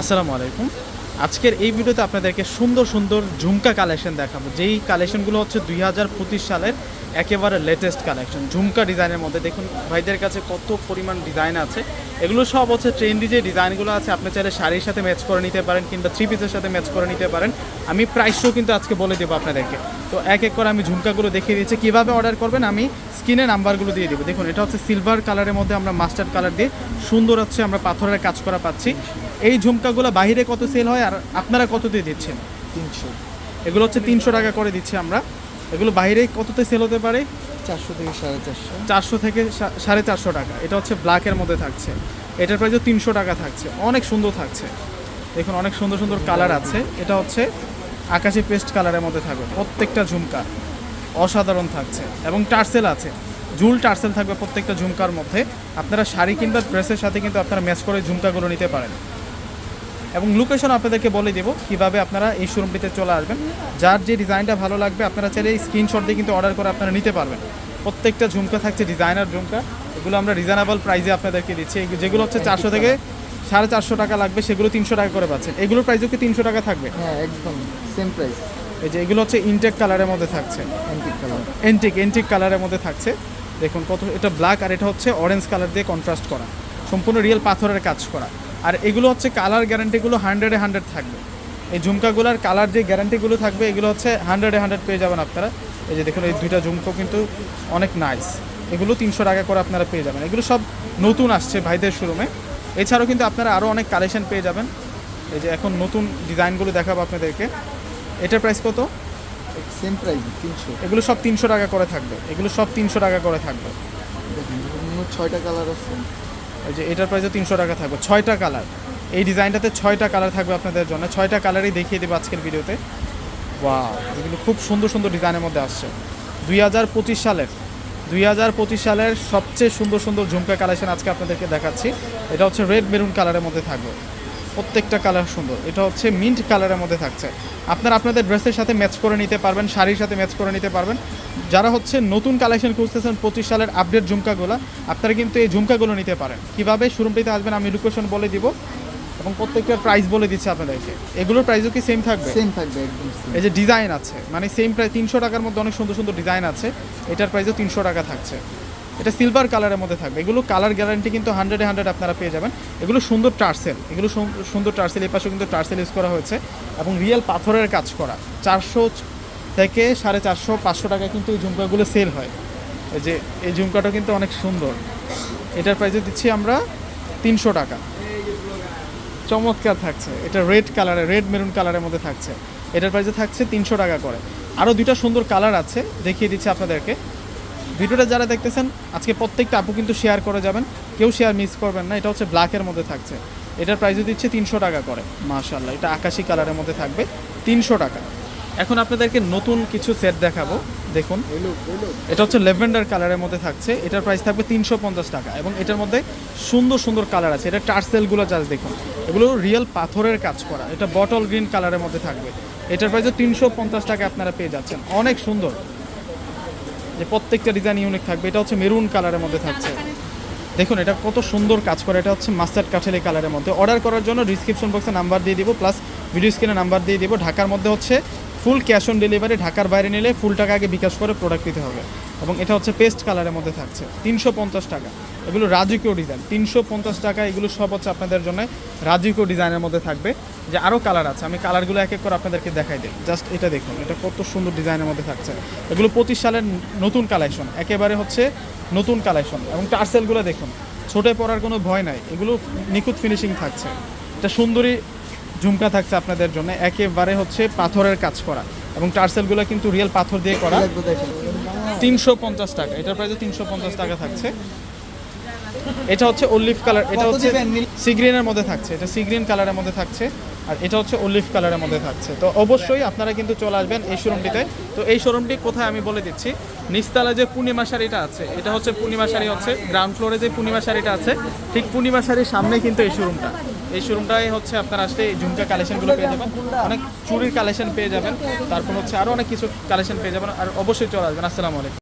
আসসালামু আলাইকুম। আজকের এই ভিডিওতে আপনাদেরকে সুন্দর সুন্দর ঝুমকা কালেকশন দেখাবো। যেই কালেকশনগুলো হচ্ছে দুই হাজার পঁচিশ সালের একেবারে লেটেস্ট কালেকশন ঝুমকা ডিজাইনের মধ্যে দেখুন, ভাইদের কাছে কত পরিমাণ ডিজাইন আছে। এগুলো সব হচ্ছে ট্রেন্ডি যে ডিজাইনগুলো আছে, আপনি চাইলে শাড়ির সাথে ম্যাচ করে নিতে পারেন কিংবা থ্রি পিসের সাথে ম্যাচ করে নিতে পারেন। আমি প্রাইসও কিন্তু আজকে বলে দেবো আপনাদেরকে। তো এক এক করে আমি ঝুমকাগুলো দেখিয়ে দিচ্ছি। কীভাবে অর্ডার করবেন আমি স্ক্রিনে নাম্বারগুলো দিয়ে দেবো। দেখুন এটা হচ্ছে সিলভার কালারের মধ্যে আমরা মাস্টার্ড কালার দিয়ে সুন্দর হচ্ছে আমরা পাথরের কাজ করা পাচ্ছি। এই ঝুমকাগুলো বাইরে কত সেল হয় আর আপনারা কত দিয়ে দিচ্ছেন? তিনশো। এগুলো হচ্ছে তিনশো টাকা করে দিচ্ছি আমরা। এগুলো বাইরে কততে সেল হতে পারে? চারশো থেকে সাড়ে চারশো। চারশো থেকে সাড়ে চারশো টাকা। এটা হচ্ছে ব্ল্যাকের মধ্যে থাকছে। এটার প্রাইসও তিনশো টাকা থাকছে। অনেক সুন্দর থাকছে। দেখুন অনেক সুন্দর সুন্দর কালার আছে। এটা হচ্ছে আকাশি পেস্ট কালারের মধ্যে থাকবে। প্রত্যেকটা ঝুমকা অসাধারণ থাকছে এবং টার্সেল আছে। জুল টার্সেল থাকবে প্রত্যেকটা ঝুমকার মধ্যে। আপনারা শাড়ি কিংবা ড্রেসের সাথে কিন্তু আপনারা ম্যাচ করে ঝুমকাগুলো নিতে পারেন। এবং লোকেশন আপনাদেরকে বলে দেবো কীভাবে আপনারা এই শোরুমটিতে চলে আসবেন। যার যে ডিজাইনটা ভালো লাগবে, আপনারা চাইলে স্ক্রিনশট দিয়ে কিন্তু অর্ডার করে আপনারা নিতে পারবেন। প্রত্যেকটা ঝুমকা থাকছে ডিজাইনার ঝুমকা। এগুলো আমরা রিজনেবল প্রাইসে আপনাদেরকে দিচ্ছি। যেগুলো হচ্ছে চারশো থেকে সাড়ে চারশো টাকা লাগবে সেগুলো তিনশো টাকা করে পাচ্ছেন। এগুলোর প্রাইসও কি তিনশো টাকা থাকবে? হ্যাঁ একদম সেম প্রাইস এই যে এগুলো হচ্ছে ইনটেক কালারের মধ্যে থাকছে। অ্যান্টিক কালার এন্টিক এন্টিক কালারের মধ্যে থাকছে। দেখুন কত এটা ব্ল্যাক আর এটা হচ্ছে অরেঞ্জ কালার দিয়ে কন্ট্রাস্ট করা। সম্পূর্ণ রিয়েল পাথরের কাজ করা। আর এগুলো হচ্ছে কালার গ্যারান্টিগুলো হান্ড্রেডে হান্ড্রেড থাকবে। এই ঝুমকাগুলোর কালার যে গ্যারান্টিগুলো থাকবে এগুলো হচ্ছে হান্ড্রেডে হান্ড্রেড পেয়ে যাবেন আপনারা। এই যে দেখুন এই দুইটা ঝুমকো কিন্তু অনেক নাইস এগুলো তিনশো টাকা করে আপনারা পেয়ে যাবেন। এগুলো সব নতুন আসছে ভাইদের শোরুমে। এছাড়াও কিন্তু আপনারা আরও অনেক কালেকশন পেয়ে যাবেন। এই যে এখন নতুন ডিজাইনগুলো দেখাবো আপনাদেরকে। এটার প্রাইস কত? সেম প্রাইস তিনশো। এগুলো সব তিনশো টাকা করে থাকবে। এগুলো সব তিনশো টাকা করে থাকবে। ছয়টা কালার আছে। এই যে এটার প্রাইসে তিনশো টাকা থাকবে। ছয়টা কালার এই ডিজাইনটাতে ছয়টা কালার থাকবে আপনাদের জন্য। ছয়টা কালারই দেখিয়ে দেবো আজকের ভিডিওতে। ওয়াও এগুলো খুব সুন্দর সুন্দর ডিজাইনের মধ্যে আসছে। দুই হাজার পঁচিশ সালের। দুই হাজার পঁচিশ সালের সবচেয়ে সুন্দর সুন্দর ঝুমকা কালেকশন আজকে আপনাদেরকে দেখাচ্ছি। এটা হচ্ছে রেড মেরুন কালারের মধ্যে থাকবে। প্রত্যেকটা কালার সুন্দর। এটা হচ্ছে মিন্ট কালারের মধ্যে থাকছে। আপনারা আপনাদের ড্রেসের সাথে ম্যাচ করে নিতে পারবেন, শাড়ির সাথে ম্যাচ করে নিতে পারবেন। যারা হচ্ছে নতুন কালেকশন খুঁজতেছেন পঁচিশ সালের আপডেট ঝুমকাগুলো, আপনারা কিন্তু এই ঝুমকাগুলো নিতে পারেন। কীভাবে? শোরুমটিতে আসবেন, আমি লোকেশন বলে দিব। এবং প্রত্যেকটার প্রাইস বলে দিচ্ছি আপনাদেরকে। এগুলোর প্রাইসও কি সেম থাকবে? সেম থাকবে একদম এই যে ডিজাইন আছে মানে সেম প্রাইস তিনশো টাকার মধ্যে অনেক সুন্দর সুন্দর ডিজাইন আছে এটার প্রাইসও তিনশো টাকা থাকছে। এটা সিলভার কালারের মধ্যে থাকবে। এগুলো কালার গ্যারান্টি কিন্তু হান্ড্রেডে হান্ড্রেড আপনারা পেয়ে যাবেন। এগুলো সুন্দর টার্সেল এগুলো সুন- সুন্দর টার্সেল এই পাশেও কিন্তু টার্সেল ইউজ করা হয়েছে। এবং রিয়েল পাথরের কাজ করা চারশো থেকে সাড়ে চারশো পাঁচশো টাকা কিন্তু এই ঝুমকাগুলো সেল হয়। এই যে এই ঝুমকাটা কিন্তু অনেক সুন্দর। এটার প্রাইসে দিচ্ছি আমরা তিনশো টাকা। চমৎকার থাকছে। এটা রেড কালারে রেড মেরুন কালারের মধ্যে থাকছে। এটার প্রাইসে থাকছে তিনশো টাকা করে। আরও দুইটা সুন্দর কালার আছে, দেখিয়ে দিচ্ছি আপনাদেরকে। ভিডিওটা যারা দেখতেছেন, আজকে প্রত্যেকটা আপু কিন্তু শেয়ার করে যাবেন। কেউ শেয়ার মিস করবেন না, এটা হচ্ছে ব্ল্যাকের মধ্যে থাকছে। এটার প্রাইসও দিচ্ছে তিনশো টাকা করে। মাশাল্লাহ এটা আকাশি কালারের মধ্যে থাকবে, তিনশো টাকা। এখন আপনাদেরকে নতুন কিছু সেট দেখাবো। দেখুন। এটা হচ্ছে লেভেন্ডার কালারের মধ্যে থাকছে। এটার প্রাইস থাকবে তিনশো পঞ্চাশ টাকা এবং এটার মধ্যে সুন্দর সুন্দর কালার আছে। এটা টার্সেলগুলো জাস্ট দেখুন। এগুলো রিয়েল পাথরের কাজ করা। এটা বটল গ্রিন কালারের মধ্যে থাকবে। এটার প্রাইসও তিনশো পঞ্চাশ টাকা আপনারা পেয়ে যাচ্ছেন। অনেক সুন্দর। যে প্রত্যেকটা ডিজাইন ইউনিক থাকবে। এটা হচ্ছে মেরুন কালারের মধ্যে থাকছে। দেখুন, এটা কত সুন্দর কাজ করে। এটা হচ্ছে মাস্টার্ড কাঠেলি কালারের মধ্যে। অর্ডার করার জন্য ডিসক্রিপশন বক্সে নাম্বার দিয়ে দিব প্লাস ভিডিও স্ক্রিনে নাম্বার দিয়ে দিব। ঢাকার মধ্যে হচ্ছে ফুল ক্যাশ অন ডেলিভারি ঢাকার বাইরে নিলে ফুল টাকা আগে বিকাশ করে প্রোডাক্ট দিতে হবে। এবং এটা হচ্ছে পেস্ট কালারের মধ্যে থাকছে। তিনশো পঞ্চাশ টাকা। এগুলো রাজকীয় ডিজাইন তিনশো পঞ্চাশ টাকা এগুলো সব হচ্ছে আপনাদের জন্য রাজকীয় ডিজাইনের মধ্যে থাকবে। যে আরও কালার আছে, আমি কালারগুলো এক এক করে আপনাদেরকে দেখাই দিই। জাস্ট এটা দেখুন, এটা কত সুন্দর ডিজাইনের মধ্যে থাকছে। এগুলো পঁচিশ সালের নতুন কালেকশন একেবারে হচ্ছে নতুন কালেকশন এবং টার্সেলগুলো দেখুন, ছোটে পড়ার কোনো ভয় নাই। এগুলো নিখুঁত ফিনিশিং থাকছে। এটা সুন্দরী ঝুমকা থাকছে আপনাদের জন্য। একেবারে হচ্ছে পাথরের কাজ করা। এবং টার্সেলগুলো কিন্তু রিয়েল পাথর দিয়ে করা। তিনশো পঞ্চাশ টাকা। এটার প্রাইসে তিনশো পঞ্চাশ টাকা থাকছে। এটা হচ্ছে অলিভ কালার এটা হচ্ছে সিগ্রিনের মধ্যে থাকছে। এটা সিগ্রিন কালারের মধ্যে থাকছে। আর এটা হচ্ছে অলিভ কালারের মধ্যে থাকছে। তো অবশ্যই আপনারা কিন্তু চলে আসবেন এই শোরুমটিতে তো এই শোরুমটি কোথায় আমি বলে দিচ্ছি। নিস্তালা যে পূর্ণিমা শাড়িটা আছে এটা হচ্ছে পূর্ণিমা শাড়ি হচ্ছে গ্রাউন্ড ফ্লোরে যে পূর্ণিমা শাড়িটা আছে ঠিক পূর্ণিমা শাড়ির সামনে কিন্তু এই শোরুমটা এই শোরুমটাই হচ্ছে আপনার আসলে এই ঝুমকা কালেকশনগুলো পেয়ে যাবেন। অনেক চুরির কালেকশন পেয়ে যাবেন। তারপর হচ্ছে আরও অনেক কিছু কালেকশন পেয়ে যাবেন। আর অবশ্যই চলে আসবেন। আসসালামু আলাইকুম।